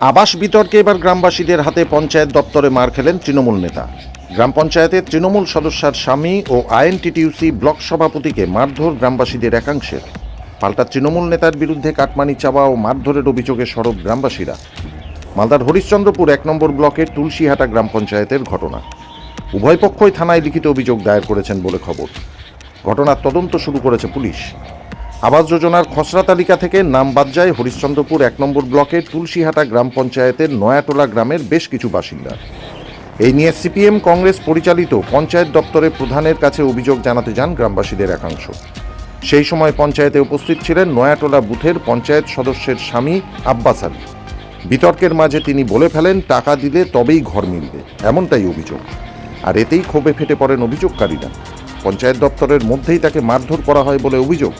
আবাস বিতর্কে এবার গ্রামবাসীদের হাতে পঞ্চায়েত দপ্তরে মার খেলেন তৃণমূল নেতা। গ্রাম পঞ্চায়েতের তৃণমূল সদস্যার স্বামী ও আইএনটিটিউসি ব্লক সভাপতিকে মারধর গ্রামবাসীদের একাংশের। পাল্টা তৃণমূল নেতার বিরুদ্ধে কাটমানি চাওয়া ও মারধরের অভিযোগে সরব গ্রামবাসীরা। মালদার হরিশ্চন্দ্রপুর এক নম্বর ব্লকের তুলসীহাটা গ্রাম পঞ্চায়েতের ঘটনা। উভয় পক্ষই থানায় লিখিত অভিযোগ দায়ের করেছেন বলে খবর। ঘটনার তদন্ত শুরু করেছে পুলিশ। আবাস যোজনার খসড়া তালিকা থেকে নাম বাদ যায় হরিশ্চন্দ্রপুর এক নম্বর ব্লকের তুলসীহাটা গ্রাম পঞ্চায়েতের নয়াটোলা গ্রামের বেশ কিছু বাসিন্দা। এই নিয়ে সিপিএম কংগ্রেস পরিচালিত পঞ্চায়েত দপ্তরের প্রধানের কাছে অভিযোগ জানাতে যান গ্রামবাসীদের একাংশ। সেই সময় পঞ্চায়েতে উপস্থিত ছিলেন নয়াটোলা বুথের পঞ্চায়েত সদস্যের স্বামী আব্বাস আলী। বিতর্কের মাঝে তিনি বলে ফেলেন, টাকা দিলে তবেই ঘর মিলবে। এমনটাই অভিযোগ। আর এতেই ক্ষোভে ফেটে পড়েন অভিযোগকারীরা। পঞ্চায়েত দপ্তরের মধ্যেই তাকে মারধর করা হয় বলে অভিযোগ।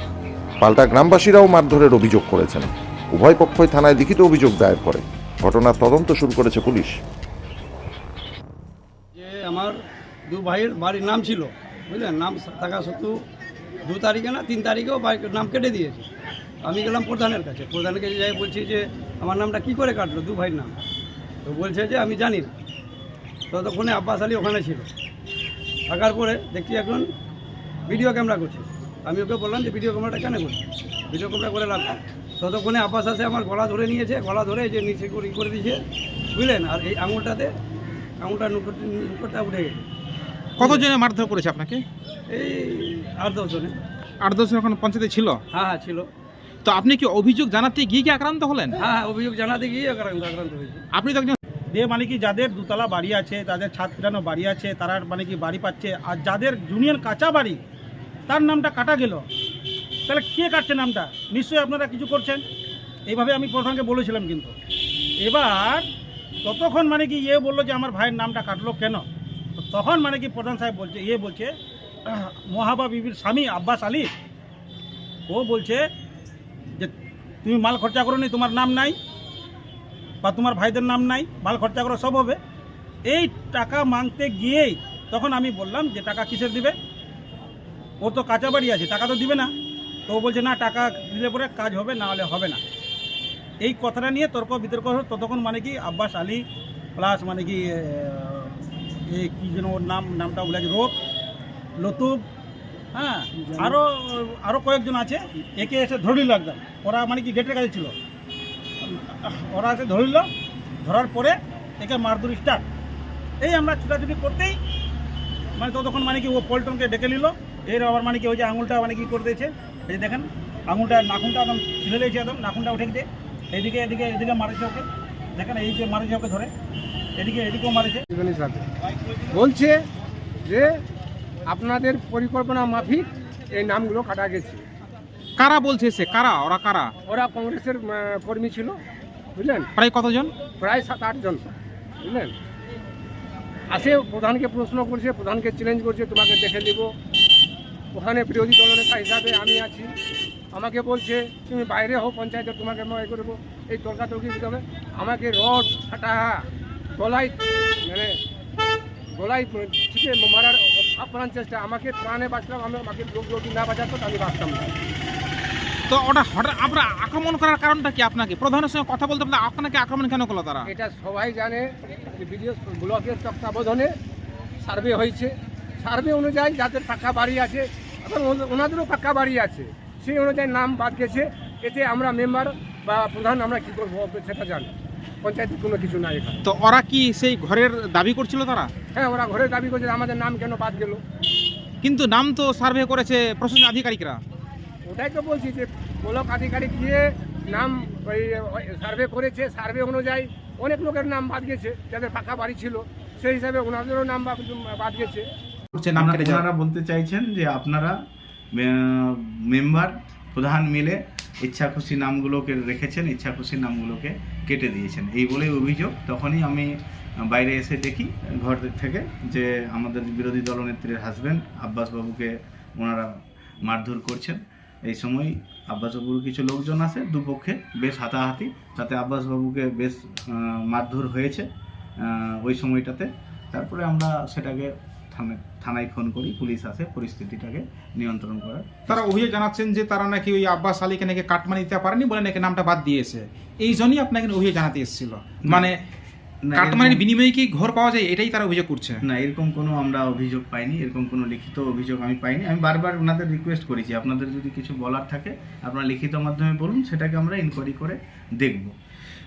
পাল্টা গ্রামবাসীরাও মারধরের অভিযোগ করেছেন। উভয় পক্ষই থানায় লিখিত অভিযোগ দায়ের করে। ঘটনার তদন্ত শুরু করেছে পুলিশ। আমার দু ভাইয়ের বাড়ির নাম ছিল, বুঝলেন? নাম থাকা সত্ত্বেও দু তারিখে না, তিন তারিখেও বাড়ির নাম কেটে দিয়েছে। আমি গেলাম প্রধানের কাছে। প্রধানের কাছে যাই বলছি যে, আমার নামটা কি করে কাটলো, দু ভাইয়ের নাম? তো বলছে যে, আমি জানি না। ততক্ষণে আব্বাস আলী ওখানে ছিল। থাকার পরে দেখছি এখন ভিডিও ক্যামেরা করছে। আমি ওকে বললাম যে ভিডিও ক্যামেরাটা কেন করছি ভিডিও ক্যামেরা করে রাখো ততক্ষণে আব্বাস আসে আমার গলা ধরে নিয়েছে গলা ধরে যে নিচে করে ই করে দিয়েছে বুঝলেন? আর এই আঙুলটাতে আঙুলটা নুকুর নুকুরটা উঠে গেছে। কতজনে মারধর করেছে আপনাকে? এই আট দশজনে আট দশজন এখন পঞ্চায়েতে ছিল? হ্যাঁ হ্যাঁ ছিল। তো আপনি কি অভিযোগ জানাতে গিয়ে কি আক্রান্ত হলেন? হ্যাঁ হ্যাঁ অভিযোগ জানাতে গিয়ে আক্রান্ত আক্রান্ত হয়েছে। আপনি তো একজন যে মানে কি যাদের দুতলা বাড়ি আছে তাদের ছাদ ফেরানো বাড়ি আছে তারা মানে কি বাড়ি পাচ্ছে আর যাদের জুনিয়র কাঁচা বাড়ি তার নামটা কাটা গেল। তাহলে কে কাটছে নামটা? নিশ্চয়ই আপনারা কিছু করছেন। এইভাবে আমি প্রধানকে বলেছিলাম কিন্তু। এবার ততক্ষণ মানে কি ইয়ে বলল যে আমার ভাইয়ের নামটা কাটলো কেন? তখন মানে কি প্রধান সাহেব বলছে ইয়ে বলছে মহাবা বিবির স্বামী আব্বাস আলী, ও বলছে যে তুমি মাল খরচা করো নি তোমার নাম নাই বা তোমার ভাইদের নাম নাই, মাল খরচা করো সব হবে। এই টাকা মাংতে গিয়েই তখন আমি বললাম যে টাকা কিসের দিবে? ওর তো কাঁচা বাড়ি আছে, টাকা তো দিবে না। তো ও বলছে, না, টাকা দিলে পরে কাজ হবে, না হলে হবে না। এই কথাটা নিয়ে তর্ক বিতর্ক ততক্ষণ মানে কি আব্বাস আলী প্লাস মানে কি এই কী যেন ওর নাম, নামটা বলে রোগ লতুব হ্যাঁ আরও আরও কয়েকজন আছে, একে এসে ধরিল একদম। ওরা মানে কি গেটের কাছে ছিল। ওরা এসে ধরিল ধরার পরে একে মারধর স্টার্ট এই আমরা ছুটাছুটি করতেই মানে ততক্ষণ মানে কি ও পল্টনকে ডেকে নিল। এর আবার মানে কি ওই যে আঙুলটা মানে কি করে দিয়েছে? এই যে দেখেন আঙুলটা নাখুনটা একদম ছিঁড়ে দিয়েছে একদম নাখুনটা উঠে গিয়ে এদিকে এদিকে এদিকে মারেছে ওকে। দেখেন এই যে মারেছে ওকে ধরে। এদিকে এদিকেও মারেছে। বলছে যে আপনাদের পরিকল্পনা মাফিক এই নামগুলো কাটা গেছে। কারা বলছে সে? কারা? ওরা কারা? ওরা কংগ্রেসের কর্মী ছিল। বুঝলেন? প্রায় কতজন? প্রায় সাত আটজন বুঝলেন? আসে প্রধানকে প্রশ্ন করছে প্রধানকে চ্যালেঞ্জ করছে তোমাকে দেখে দিব ওখানে বিরোধী দলনেতা হিসাবে আমি আছি। আমাকে বলছে তুমি বাইরে হও পঞ্চায়েতে তোমাকে আমি করব। এই তর্কাতর্কি দিতে হবে। আমাকে রড ফাটা গলায় মানে গলায় ঠিক মারার আপ্রাণ চেষ্টা। আমাকে প্রাণে বাঁচলাম আমি আমাকে লোক যদি না বাঁচাতো তো আমি বাঁচতাম না। তো ওটা হঠাৎ আমরা আক্রমণ করার কারণটা কি আপনাকে? প্রধানের সঙ্গে কথা বলতে বলতে আপনাকে আক্রমণ কেন করল তারা? এটা সবাই জানে যে বিডিও ব্লকের তত্ত্বাবধানে সার্ভে হয়েছে। সার্ভে অনুযায়ী যাদের পাকা বাড়ি আছে এবং ওনাদেরও পাকা বাড়ি আছে সেই অনুযায়ী নাম বাদ গেছে। এতে আমরা মেম্বার বা প্রধান আমরা কী করব সেটা জানি। পঞ্চায়েতের কোনো কিছু নাই এখানে। তো ওরা কি সেই ঘরের দাবি করছিল তারা? হ্যাঁ ওরা ঘরের দাবি করছে আমাদের নাম কেন বাদ গেল। কিন্তু নাম তো সার্ভে করেছে প্রশাসনিক আধিকারিকরা। ওটাই তো বলছি যে ব্লক আধিকারিক গিয়ে নাম ওই সার্ভে করেছে সার্ভে অনুযায়ী অনেক লোকের নাম বাদ গেছে যাদের পাকা বাড়ি ছিল সেই হিসাবে ওনাদেরও নাম বাদ- গেছে। আপনারা- বলতে চাইছেন যে আপনারা মেম্বার প্রধান মিলে ইচ্ছা খুশি নামগুলোকে রেখেছেন ইচ্ছা খুশি নামগুলোকে কেটে দিয়েছেন। এই বলেই অভিযোগ। তখনই আমি বাইরে এসে দেখি ঘর থেকে যে আমাদের বিরোধী দলনেত্রীর হাজব্যান্ড আব্বাস বাবুকে ওনারা মারধর করছেন। এই সময় আব্বাস বাবুর কিছু লোকজন আছে দুপক্ষে বেশ হাতাহাতি তাতে আব্বাস বাবুকে বেশ মারধর হয়েছে ওই সময়টাতে। তারপরে আমরা সেটাকে থানায় থানায় ফোন করি পুলিশ আসে পরিস্থিতিটাকে নিয়ন্ত্রণ করার। তারা অভিযোগ জানাচ্ছেন যে তারা নাকি ওই আব্বাস আলীকে নাকি কাটমানি দিতে পারেনি বলে নাকি নামটা বাদ দিয়েছে। এই জন্যই আপনাকে অভিযোগ জানাতে এসেছিল। মানে কাটমানির বিনিময়ে কি ঘর পাওয়া যায়? এটাই তারা অভিযোগ করছে। না এরকম কোনো আমরা অভিযোগ পাইনি এরকম কোনো লিখিত অভিযোগ আমি পাইনি। আমি বারবার ওনাদের রিকোয়েস্ট করেছি আপনাদের যদি কিছু বলার থাকে আপনারা লিখিত মাধ্যমে বলুন সেটাকে আমরা ইনকোয়ারি করে দেখব।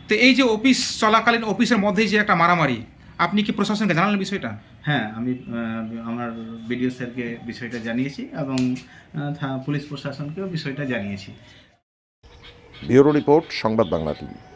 তো এই যে অফিস চলাকালীন অফিসের মধ্যেই যে একটা মারামারি আপনি কি প্রশাসনকে জানালেন বিষয়টা? হ্যাঁ আমি আমার বিডিও স্যারকে বিষয়টা জানিয়েছি এবং থা- পুলিশ প্রশাসনকেও বিষয়টা জানিয়েছি। ব্যুরো রিপোর্ট সংবাদ বাংলা টিভি।